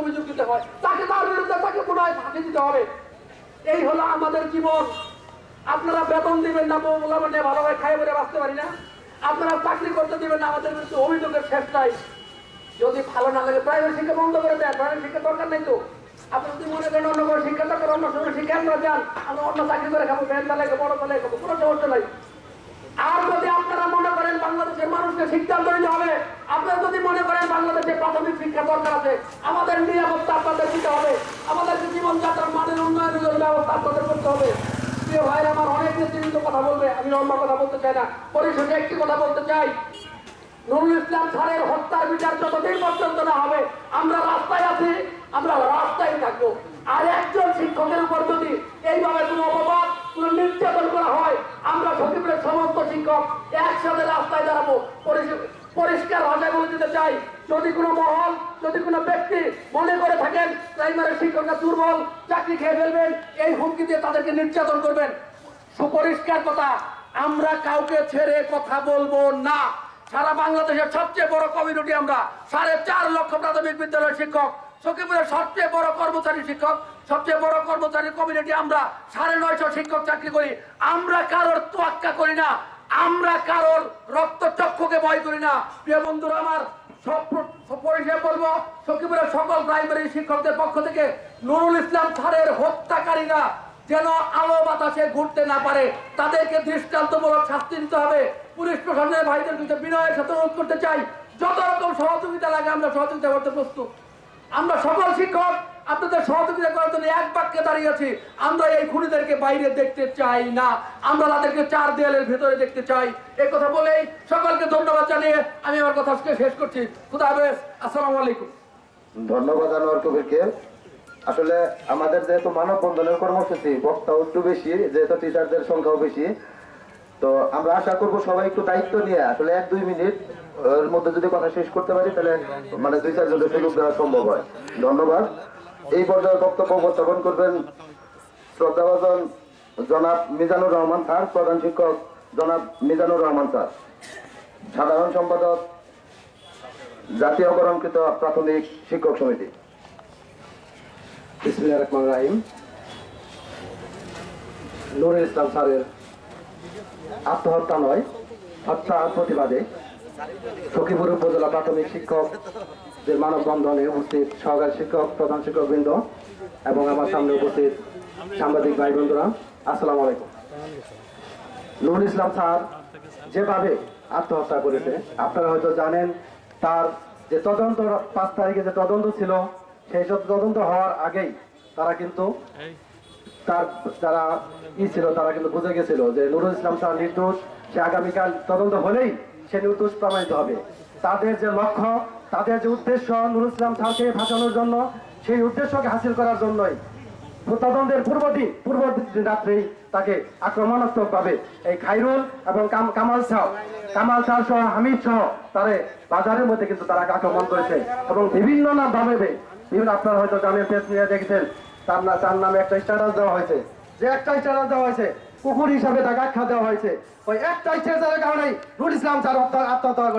অভিযোগ দিতে হয়। তাকে তার বিরুদ্ধে তাকে হয় ফাঁকি দিতে হবে। এই হলো আমাদের জীবন। আপনারা বেতন দিবেন না ভালোভাবে খাই বলে বাঁচতে পারি না। আপনারা চাকরি করতে দিবেন না, আমাদের অভিযোগের শেষ নাই। যদি ভালো না লাগে প্রাইভেট শিক্ষা বন্ধ করে দেন প্রাইভেট শিক্ষা দরকার নেই তো। আপনি যদি মনে করেন অন্য কোনো শিক্ষা দরকার, অন্য সময় শিক্ষা আমরা যান, আমরা অন্য চাকরি করে খাব খাব বড় খাব, কোনো সমস্যা নাই। আর যদি আপনারা মনে করেন বাংলাদেশের মানুষকে শিক্ষা হবে আপনারা যদি মনে করেন বাংলাদেশে প্রাথমিক শিক্ষা দরকার আছে, আমাদের নিরাপত্তা আপনাদের দিতে হবে। আমাদেরকে জীবনযাত্রার মানের উন্নয়নের জন্য ব্যবস্থা আপনাদের করতে হবে। প্রিয় আমার অনেক কথা বলবে, আমি কথা বলতে চাই না। পরিশেষে একটি কথা বলতে চাই। নুরুল ইসলাম স্যারের হত্যার বিচার যতদিন পর্যন্ত না হবে, আমরা রাস্তায় আছি, আমরা রাস্তায় থাকব। আর একজন শিক্ষকের উপর যদি এইভাবে কোনো অপবাদ, কোনো নির্যাতন করা হয়, আমরা সচিবের সমস্ত শিক্ষক একসাথে রাস্তায় দাঁড়াবো। পরিষ- পরিষ্কার ভাষায় বলে দিতে চাই, যদি কোনো মহল, যদি কোনো ব্যক্তি মনে করে থাকেন প্রাইমারি শিক্ষকরা দুর্বল, চাকরি খেয়ে ফেলবেন, এই হুমকি দিয়ে তাদেরকে নির্যাতন করবেন। সুপরিষ্কার কথা, আমরা কাউকে ছেড়ে কথা বলব না। সারা বাংলাদেশের সবচেয়ে বড় কমিউনিটি আমরা, সাড়ে চার লক্ষ প্রাথমিক বিদ্যালয়ের শিক্ষক, সখীপুরের সবচেয়ে বড় কর্মচারী শিক্ষক, সবচেয়ে বড় কর্মচারী কমিউনিটি আমরা, সাড়ে নয়শো শিক্ষক চাকরি করি। আমরা কারোর তোয়াক্কা করি না আমরা কারোর রক্ত চক্ষুকে ভয় করি না। প্রিয় বন্ধুরা, আমার পরিষেবা বলব, সখীপুরের সকল প্রাইমারি শিক্ষকদের পক্ষ থেকে নুরুল ইসলাম স্যারের হত্যাকারীরা যেন আলো বাতাসে ঘুরতে না পারে, তাদেরকে দৃষ্টান্তমূলক শাস্তি দিতে হবে। পুলিশ প্রশাসনের ভাইদের বিনয়ের সাথে অনুরোধ করতে চাই। যত রকম সহযোগিতা লাগে, আমরা সহযোগিতা করতে প্রস্তুত। আমরা সকল শিক্ষক, আপনাদের সহযোগিতা করার জন্য এক বাক্যে দাঁড়িয়ে আছি। আমরা এই খুনিদেরকে বাইরে দেখতে চাই না। আমরা তাদেরকে চার দেয়ালের ভেতরে দেখতে চাই। এই কথা বলেই সকলকে ধন্যবাদ জানিয়ে আমি আমার কথা আজকে শেষ করছি। খুদা হাফেজ, আসসালামু আলাইকুম। ধন্যবাদ, আনোয়ার কবিরকে। আসলে আমাদের যেহেতু মানব মানববন্ধনের কর্মসূচি, বক্তাও একটু বেশি, যেহেতু টিচারদের সংখ্যাও বেশি তো আমরা আশা করব সবাই একটু দায়িত্ব নিয়ে, আসলে এক দুই মিনিট, এর মধ্যে যদি কথা শেষ করতে পারি, তাহলে মানে দুই চারজনের সুযোগ দেওয়া সম্ভব হয়। ধন্যবাদ। এই পর্যায়ে বক্তব্য উপস্থাপন করবেন শ্রদ্ধাভাজন জনাব মিজানুর রহমান স্যার, প্রধান শিক্ষক জনাব মিজানুর রহমান স্যার। সাধারণ সম্পাদক জাতীয়করণকৃত প্রাথমিক শিক্ষক সমিতি। বিসমিল্লাহির রহিম। নুরুল ইসলাম স্যারের আত্মহত্যা নয় হত্যার প্রতিবাদে। সখীপুর উপজেলা প্রাথমিক শিক্ষকদের মানববন্ধনে উপস্থিত সহকারী শিক্ষক, প্রধান শিক্ষক বৃন্দ এবং আমার সামনে উপস্থিত সাংবাদিক ভাই বন্ধুরা আসসালামু আলাইকুম। নুরুল ইসলাম স্যার যেভাবে আত্মহত্যা করেছে, আপনারা হয়তো জানেন তার যে তদন্ত, পাঁচ তারিখে যে তদন্ত ছিল, সেই সব তদন্ত হওয়ার আগেই তারা কিন্তু তার যারা ই ছিল, তারা কিন্তু বুঝে গেছিল যে নুরুল ইসলাম স্যার নির্দোষ। সে আগামীকাল তদন্ত হলেই সে নির্দোষ প্রমাণিত হবে। তাদের যে লক্ষ্য, তাদের যে উদ্দেশ্য নুরুল ইসলাম স্যারকে ভাসানোর জন্য, সেই উদ্দেশ্যকে হাসিল করার জন্যই তদন্তের পূর্বদিন পূর্ব রাত্রেই তাকে আক্রমণাত্মক ভাবে এই খাইরুল এবং কামাল শাহ কামাল শাহ সহ হামিদ সহ তারে বাজারের মধ্যে কিন্তু তারা আক্রমণ করেছে। এবং বিভিন্ন নাম ভাবে বিভিন্ন আপনারা হয়তো জানেন মিডিয়া দেখেছেন তার না তার নামে একটা স্ট্যাটাস দেওয়া হয়েছে। যে একটা স্ট্যাটাস দেওয়া হয়েছে, কুকুর হিসাবে তাকে আখ্যা দেওয়া হয়েছে। ওই একটা স্ট্যাটাসের কারণেই নুর ইসলাম স্যার আত্মহত্যা